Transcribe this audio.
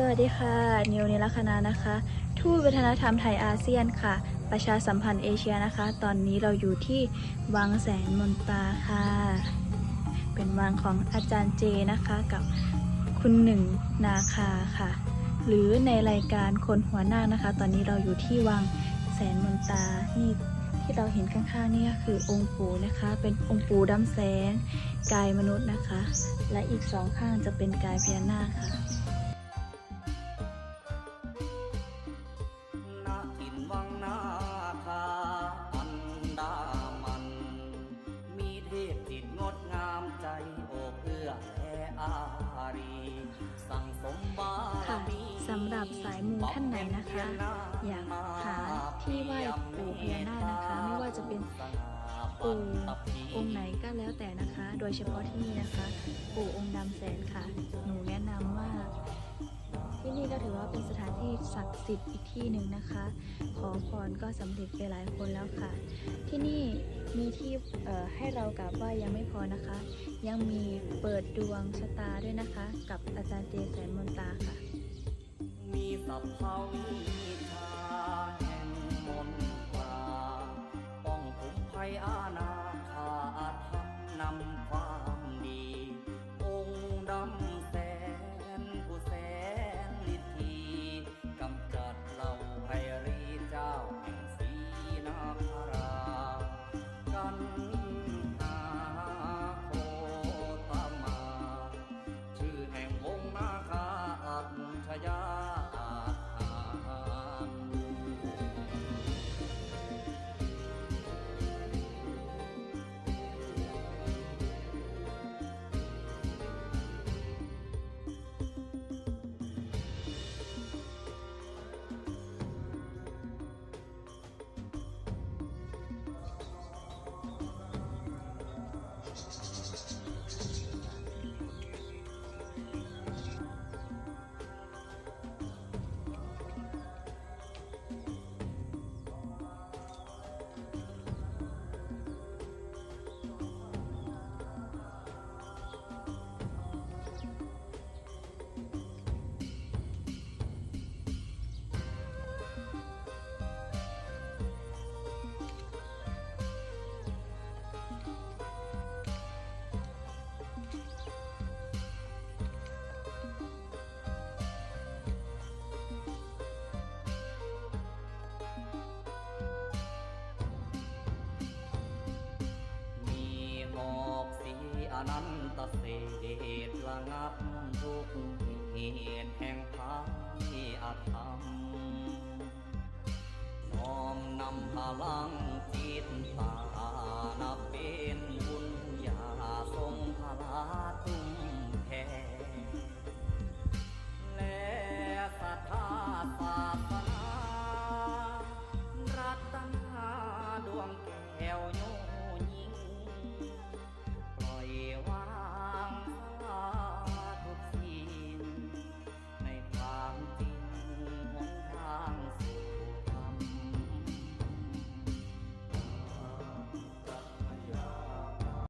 สวัสดีค่ะ นิวนิลคณานะคะ ทูตวัฒนธรรมไทยอาเซียนค่ะ ประชาสัมพันธ์เอเชียนะคะ ตอนนี้เราอยู่ที่วังแสนมนตาค่ะ เป็นวังของอาจารย์เจนะคะกับคุณหนึ่งนาคาค่ะ หรือในรายการคนหัวหน้านะคะ ตอนนี้เราอยู่ที่วังแสนมนตา นี่ที่เราเห็นข้างๆนี่ก็คือองค์ปู่นะคะ เป็นองค์ปู่ดำแสน กายมนุษย์นะคะ และอีกสองข้างจะเป็นกายพญานาคค่ะ มูท่านไหนนะคะ อยากหาที่ไหว้ปู่พญานาคนะคะ ไม่ว่าจะเป็นปู่องค์ไหนก็แล้วแต่นะคะ โดยเฉพาะที่นี่นะคะ ปู่องค์ดำแสนค่ะ หนูแนะนำมากที่นี่ก็ถือว่าเป็นสถานที่ศักดิ์สิทธิ์อีกที่หนึ่งนะคะ ขอพรก็สำเร็จไปหลายคนแล้วค่ะ ที่นี่มีที่เอ่อให้เรากราบไหว้ยังไม่พอนะคะ ยังมีเปิดดวงชะตาด้วยนะคะ กับอาจารย์เจแสนมนตาค่ะ มี งับทุกเหตุแห่งภัยอธรรม น้อมนำพลัง